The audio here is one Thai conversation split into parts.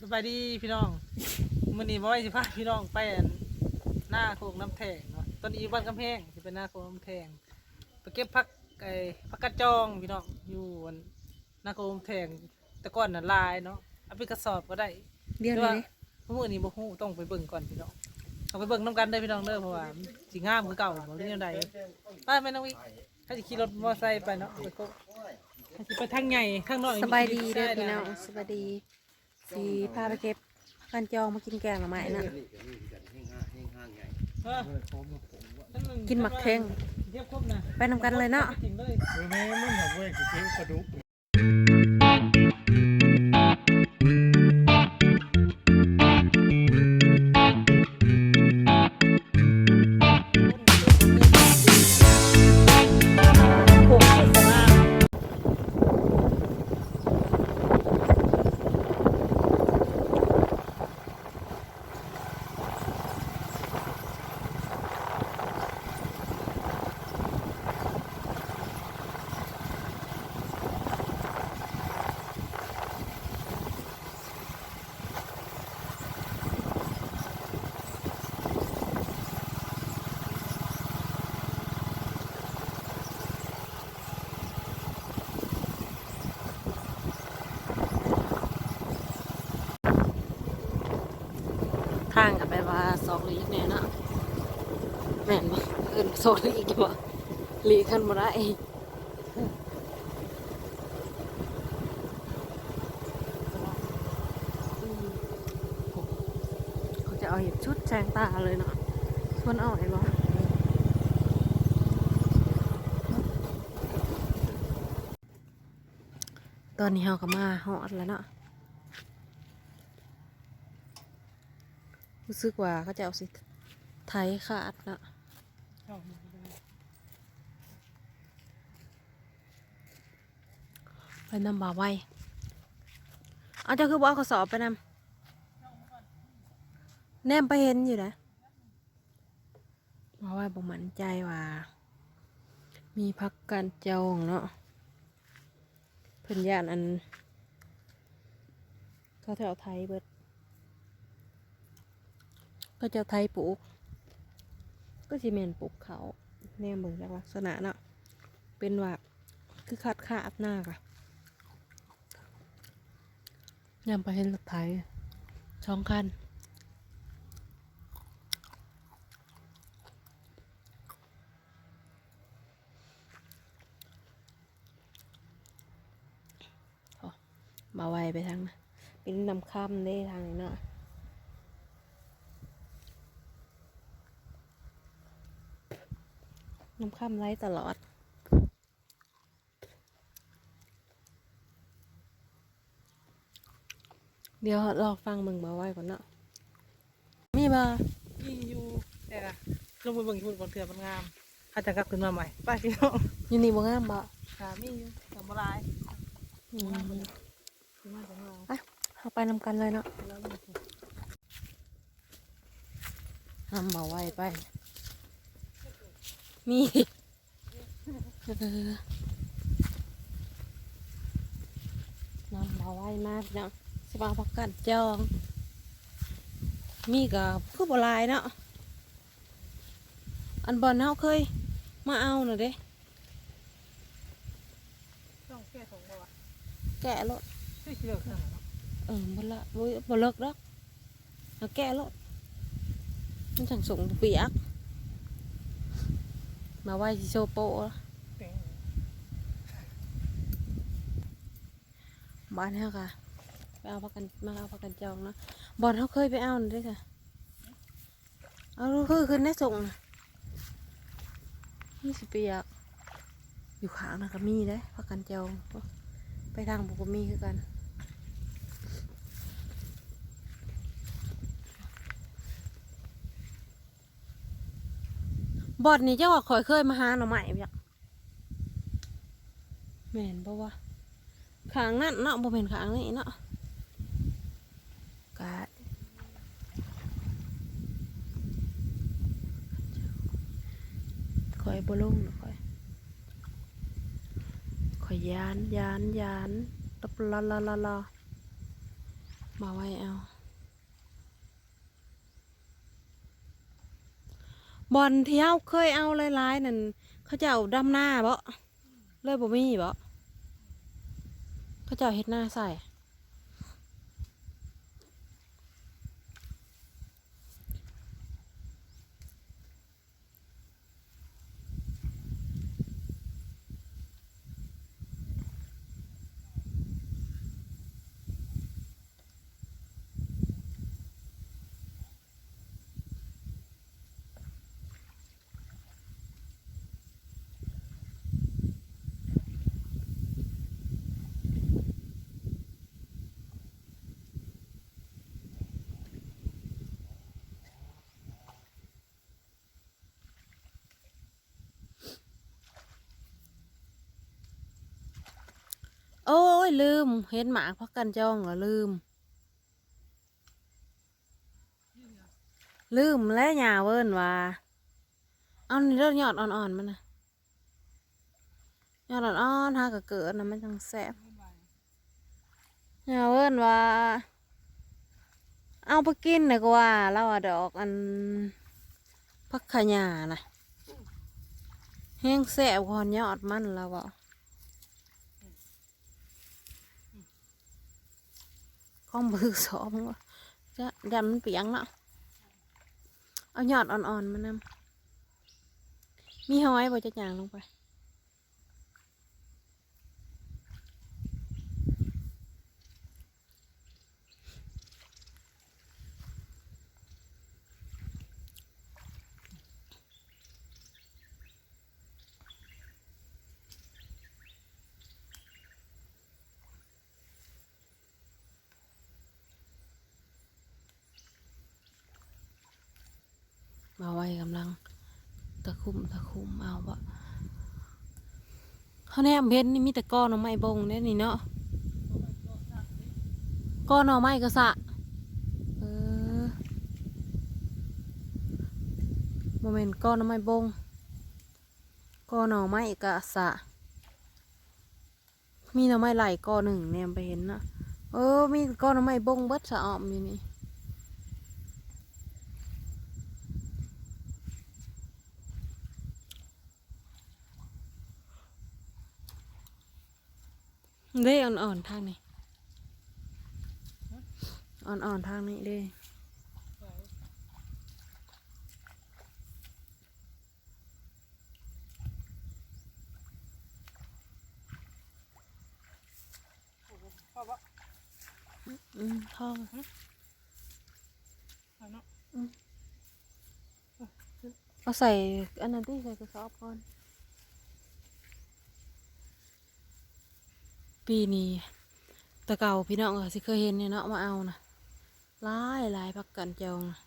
สบายดีพี่น้องมื้อนี้บ่ไว้สิพาพี่น้องไปอันหน้าโคกน้ำแทงเนาะตอนนี้อยู่บ้านกำแพงสิเป็นหน้าโคกน้ำแทงไปเก็บผักไอ้ผักกระจองพี่น้องอยู่อันหน้าโคกน้ำแทงแต่ก่อนน่ะลายเนาะเอาไปกระสอบก็ได้เดี๋ยวแต่นี้ว่ามื้อนี้บ่ฮู้ต้องไปเบิ่งก่อนพี่น้องเอาไปเบิ่งนํกันเด้อพี่น้องเด้อเพราะว่ามันสิงามคือเก่าบ่ได้แนวใดไปแม่น้องวิถ้าสิขี่รถมอไซค์ไปเนาะไปโคกถ้าสิไปทางใหญ่ข้างนอกสบายดีเด้อได้พี่น้องสบายดี สีพาไปเก็บพันจองมากินแกงหน่อไม้นะเออกินหมักเท่งเทียบครบนะไปนำกันเลยเนาะจริงเลยเออแม่มันหับเว้ยคือเจ๊กระดูก ว่าสองลีกแน่นะแม่นบ่เอิ้นสองลีกบ่ลีกขึ้นบ่ได้เขาจะเอาเห็ดชุดแจงตาเลยเนาะชวนเอาไหนบ่ตอนนี้เฮาก็มาฮอดแล้วเนาะ รู้สึกว่าเขาจะเอาสิไทยขาดนะไปนำบ่าไว้เอาเจ้าคือบ่เอากระสอบไปนำแนมไปเห็นอยู่นะบ่าไว้บ่มั่นใจว่า มีพักการจองเนาะเพิ่นย่านอันเขาแถวไทยเบิด ก็จะไทยปลูก ก็จะเมนปลูกเขาแนมเบิ่งจากลักษณะเนาะเป็นว่าคือขาดขาดหน้าค่ะยำไปเห็นรถไทยช่องคันมาไวไปทางนะเป็นนำคำได้ทางนี้เนาะ น้ำข้ามไล่ตลอด เดี๋ยวรอฟังมึงมาไว้ก่อนเนาะมีบ่นี่อยู่แต่ละลงไปเบิ่งชุดบนเถื่อมันงามเขาจะกลับขึ้นมาใหม่ไปพี่น้องอยู่นี่บ่งามบ่สามีอยู่สมุไรอืมขึ้นมาของเราไปเอาไปนำกันเลยเนาะแล้วมันถูกทำมาไว้ไป มีเออนำมาไว้มากเนาะสบายพักกันจอง มีกับคือบ่หลายเนาะอันบอลเฮาเคย มาเอาหน่อยเด้ต้องแก้ของเราอะแกะรถช่วยเลือกสั่งเนาะเออบ่ละบ่บ่เลิกดอกเอาแกะรถมันจังส่งเปียก มาไว้โซโปะบ้านเฮาค่ะไปเอาพักกันมาเอาพักกันจองเนาะบอลเฮาเคยไปเอานั่นเด้ค่ะเอาลูกคือขึ้นได้ส่งนะนี่สิเปียกอยู่ขางนะก็มีได้พักกันจองไปทางบุกมีคือกัน บอดนี่เจ้าว่าข่อยเคยมาหาหน่อไม้บ่จ๊ะแม่นบ่วะขางนั่นเนาะบ่แม่นขางนี่เนาะกะข่อยบ่ลงเนาะข่อยข่อยยานยานยานตบลาลาลาลามาไว้เอา บอลที่เฮาเคยเอาหลายๆนั่นเขาจะเอาดำหน้าบ่เลยบ่มีบ่เขาจะเอาเฮ็ดหน้าใส่ โอ้ ยลืม เห็นหมากพักกันจองเหรอลืม ลืมแล้วหยาเวิ้นว่าเอานี่เลือดยอดอ่อนๆมันนะยอดอ่อนๆฮากะเกิดนะมันจังแซ่บหยาเวิ้นว่าเอาไปกินดีกว่าแล้วอะดอกอันพักขยานะแห้งแซ่บกว่ายอดมันแล้วอ่ ข้อมือสองวะจะดันมันเปียงเนาะเอาหยอดอ่อนๆมานำมีหอยบ่จะยางลงไป มาไว้กำลังตะคุ่มตะคุ่มเอาบ่เขาแนมเพชรนี่มีแต่ก้อนหน่อไม้บงเนี่ยนี่เนาะก้อนหน่อไม้ก็สะเออโมเมนต์ก้อนหน่อไม้บงก้อนหน่อไม้ก็สะมีหน่อไม้ไหลก้อนหนึ่งแนมไปเห็นนะเออมีก้อนหน่อไม้บงเบิดสะออมอยู่นี่ เด้อ่อนๆทางนี้อ่อนๆทางนี้เด้พ่อบ่อืมท้องเอาเนาะเอาใส่อันนั้นที่ใส่กระสอบก่อน ปีนี้ตะเก่าพี่น้องก็สิเคยเห็นเนี่ยเนาะมาเอานะหลายหลายพักกันจองนะ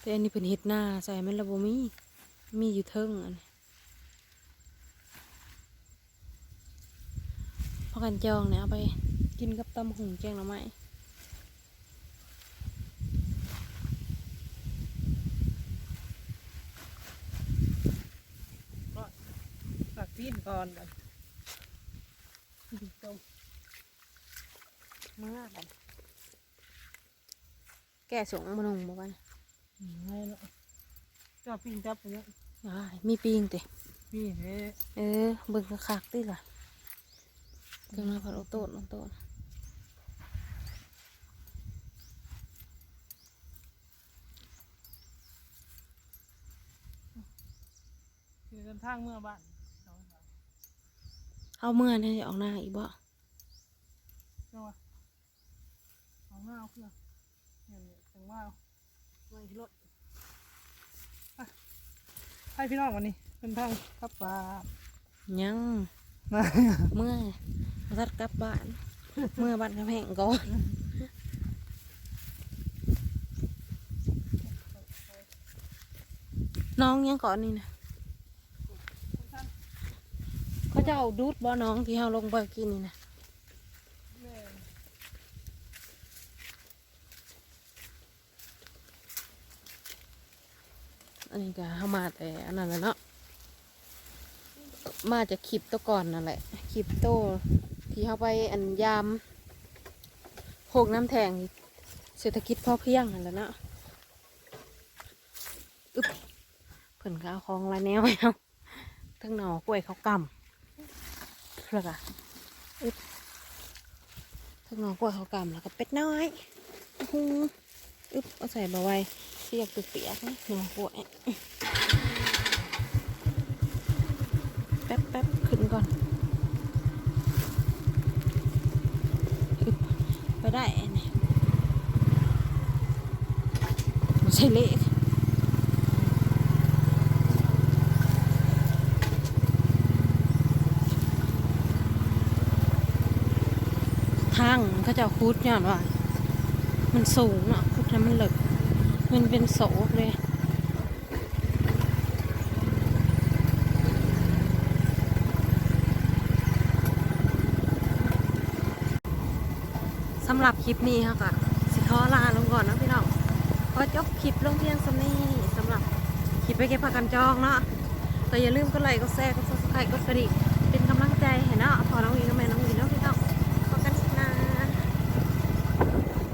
แต่อันนี้เป็นเห็ดหน้าใส่มันระบมีมีอยู่เทิงอันพักกันจองเนี่ยเอาไปกินกับตำหุงแกงหน่อไม้ฝากตีนก่อน ก่อนจมเมื่อกันแก่สงมันงบอกว่าอืมให้เนาะเจ้าปิ้งจับไปเนี่ยได้มีปีงเตะนี่เฮ้เออเบิ่งคักๆติล่ะเจังหน้าผัดโอโต้นโอโต้นคือเดินทางเมื่อบ้านเอาเอา เอาเมื่อนี่จะออกหน้าอีกบ่เจ้าว่าเอาหน้าเอาเครื่องเนี่ยเนี่ยจังว่าเอาไว้ที่รถไปให้พี่น้องวันนี้เดินทางครับป่ายังมาเมื่อรัดกลับบ้าน เมื่อบ้านกำแพงก่อนน้องยังก่อนนี่นะ เขาจะเอาดูดบ่น้องที่เฮาลงไปกินนี่นะอันนี้ก็เข้ามาแต่อันนั้นแหละเนาะ มาจากคลิปตัวก่อนนั่นแหละคลิปโตที่เขาไปอันยามโคกน้ำแทงเศรษฐกิจพอเพียงนั่นแหละเนาะอึ๊บเพิ่นก็เอาของละแนวให้เอาทั้งหน่อกล้วยเขากำ เพื่อกะอึ๊บทั้งน่อกล้วยเขากำแล้วก็เป็ดน้อยอึ๊บเอาใส่บะไว้ที่อยากเปียกนะหน่อกล้วยแป๊บแป๊บขึ้นก่อนอึ๊บไปได้เนี่ยไม่ใช่เละ ทางเขาจะคุดย้อนว่ามันสูงเนาะคุดแล้วมันเหลึก มันเป็นโสเลยสำหรับคลิปนี้ค่ะก็สิขอลาลงก่อนนะพี่น้องขอจบคลิปลงเพียงสำนี้สำหรับคลิปไปเก็บผักกันจองเนาะแต่อย่าลืมกดไลค์กดแชร์กดซับสไครต์กดกระดิ่งเป็นกำลังใจให้เนาะพอน้อง